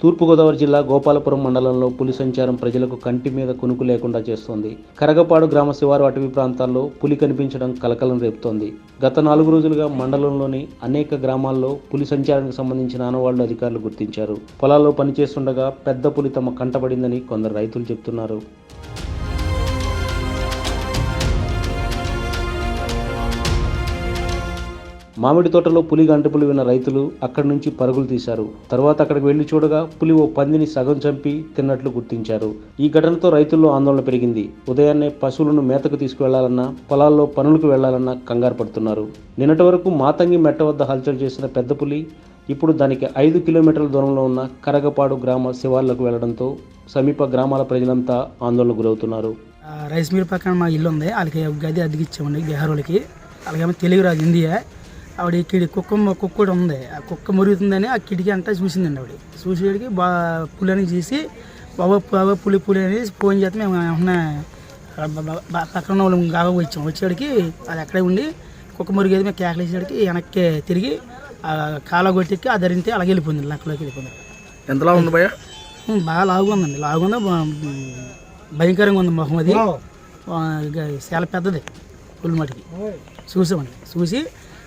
తూర్పుగోదావరి జిల్లా గోపాలపురం మండలంలో పులి సంచారం ప్రజలకు కంటి మీద కొనుకు లేకుండా చేస్తోంది. కరగపాడు గ్రామ శివారు అటవీ ప్రాంతాల్లో పులి కనిపించడం కలకలం రేపుతోంది. గత నాలుగు రోజులుగా మండలంలోని అనేక గ్రామాల్లో పులి సంచారానికి సంబంధించిన ఆనవాళ్ళు అధికారులు గుర్తించారు. పొలాల్లో పనిచేస్తుండగా పెద్ద పులి తమ కంటపడిందని కొందరు రైతులు చెబుతున్నారు మామిడి తోటలో పులి గంటపులు విన్న రైతులు అక్కడి నుంచి పరుగులు తీశారు. తర్వాత అక్కడికి వెళ్ళి చూడగా పులి ఓ పందిని సగం చంపి తిన్నట్లు గుర్తించారు. ఈ ఘటనతో రైతుల్లో ఆందోళన పెరిగింది. ఉదయాన్నే పశువులను మేతకు తీసుకువెళ్ళాలన్నా పొలాల్లో పనులకు వెళ్ళాలన్నా కంగారు పడుతున్నారు. నిన్నటి వరకు మాతంగి మెట్ట వద్ద హల్చల్ చేసిన పెద్ద పులి ఇప్పుడు దానికి ఐదు కిలోమీటర్ల దూరంలో ఉన్న కరగపాడు గ్రామ శివార్లకు వెళ్ళడంతో సమీప గ్రామాల ప్రజలంతా ఆందోళనకు గురవుతున్నారు. రైస్ మిల్ పక్కన మా ఇల్లు ఉంది వాళ్ళకి గది అద్దెకి ఇచ్చామండి బీహార్ వాళ్ళకి తెలుగు రాదు హిందీయే. ఆవిడ కిడి కుక్క కుక్క కూడా ఉంది. ఆ కుక్క మురుగుతుందని ఆ కిటికీ అంతా చూసిందండి ఆవిడ. చూసేటికి బా పులి అని చూసి బాబా బాబా పులి పులి అని ఫోన్ చేస్తే మేము ఏమన్నా పక్కన ఉన్న వాళ్ళు గాగా వచ్చాం. వచ్చేటికి అది అక్కడే ఉండి కుక్క మురిగేది మేము కేకలేసేటికి వెనక్కి తిరిగి ఆ కాల కొట్టికి ఆ ధరించి అలాగే వెళ్ళిపోయింది లెక్కలోకి వెళ్ళిపోయింది. ఎంతలా ఉంది భయ బాగా లావుగా ఉందండి. లావుగా భయంకరంగా ఉంది మొహం అది. చాలా పెద్దది పులి మటుకి చూసామండి. చూసి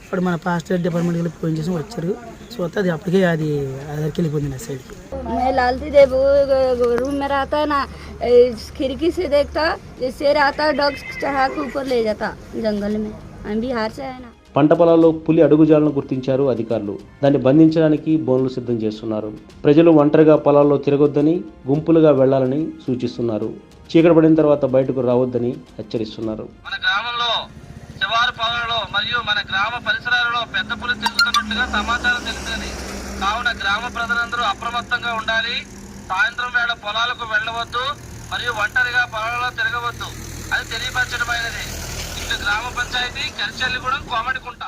ఇప్పుడు మన పాస్టర్ డిపార్ట్మెంట్కి వెళ్ళి ఫోన్ చేసి వచ్చారు చూస్తే అది అప్పటికే అది అదరికి వెళ్ళిపోయింది నా సైడ్కి मैं लालती देव वो रूम में रहता है ना ए, खिड़की से देखता ये शेर आता है डॉग चढ़ा के ऊपर ले जाता जंगल में हम बिहार से है ना పంట పొలాల్లో పులి అడుగుజాలను గుర్తించారు అధికారులు దాన్ని బంధించడానికి బోన్లు సిద్ధం చేస్తున్నారు ప్రజలు ఒంటరిగా పొలాల్లో తిరగొద్దని గుంపులుగా వెళ్లాలని సూచిస్తున్నారు చీకటి పడిన తర్వాత బయటకు రావద్దని హెచ్చరిస్తున్నారు మరియు మన గ్రామ పరిసరాలలో పెద్ద పులి తిరుగుతున్నట్లుగా సమాచారం తెలిసింది కావున గ్రామ ప్రజలందరూ అప్రమత్తంగా ఉండాలి. సాయంత్రం వేళ పొలాలకు వెళ్ళవద్దు మరియు ఒంటరిగా పొలాలలో తిరగవద్దు. అది తెలియపరచడమైనది. ఇటు గ్రామ పంచాయతీ కరిచెల్లిగూడెం కోమటికుంట.